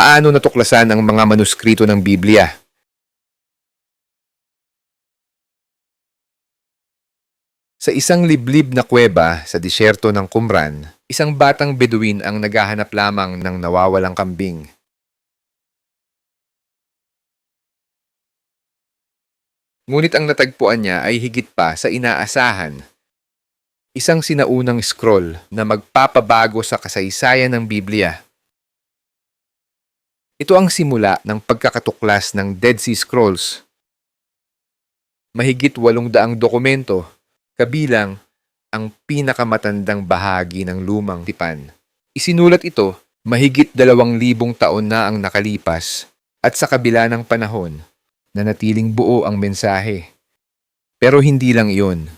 Paano natuklasan ang mga manuskrito ng Biblia? Sa isang liblib na kuweba sa disyerto ng Qumran, isang batang Beduin ang naghahanap lamang ng nawawalang kambing. Ngunit ang natagpuan niya ay higit pa sa inaasahan. Isang sinaunang scroll na magpapabago sa kasaysayan ng Biblia. Ito ang simula ng pagkakatuklas ng Dead Sea Scrolls. Mahigit walong daang dokumento, kabilang ang pinakamatandang bahagi ng lumang tipan. Isinulat ito mahigit dalawang libong taon na ang nakalipas at sa kabila ng panahon, nanatiling buo ang mensahe. Pero hindi lang iyon.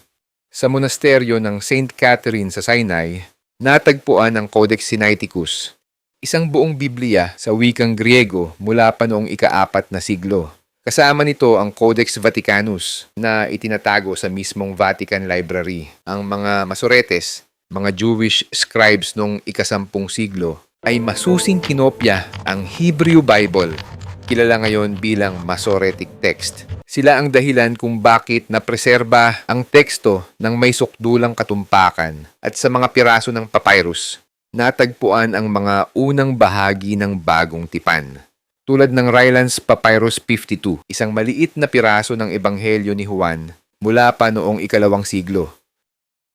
Sa monasteryo ng St. Catherine sa Sinai, natagpuan ang Codex Sinaiticus, isang buong Biblia sa wikang Griego mula pa noong ikaapat na siglo. Kasama nito ang Codex Vaticanus na itinatago sa mismong Vatican Library. Ang mga Masoretes, mga Jewish scribes noong ikasampung siglo, ay masusing kinopya ang Hebrew Bible kilala ngayon bilang Masoretic text. Sila ang dahilan kung bakit napreserba ang teksto ng may sukdulang katumpakan at sa mga piraso ng papyrus, natagpuan ang mga unang bahagi ng bagong tipan. Tulad ng Rylands Papyrus 52, isang maliit na piraso ng Ebanghelyo ni Juan mula pa noong ikalawang siglo.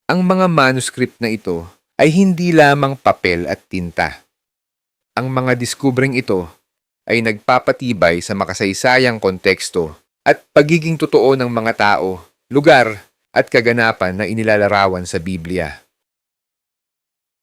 Ang mga manuscript na ito ay hindi lamang papel at tinta. Ang mga diskubring ito ay nagpapatibay sa makasaysayang konteksto at pagiging totoo ng mga tao, lugar at kaganapan na inilalarawan sa Biblia.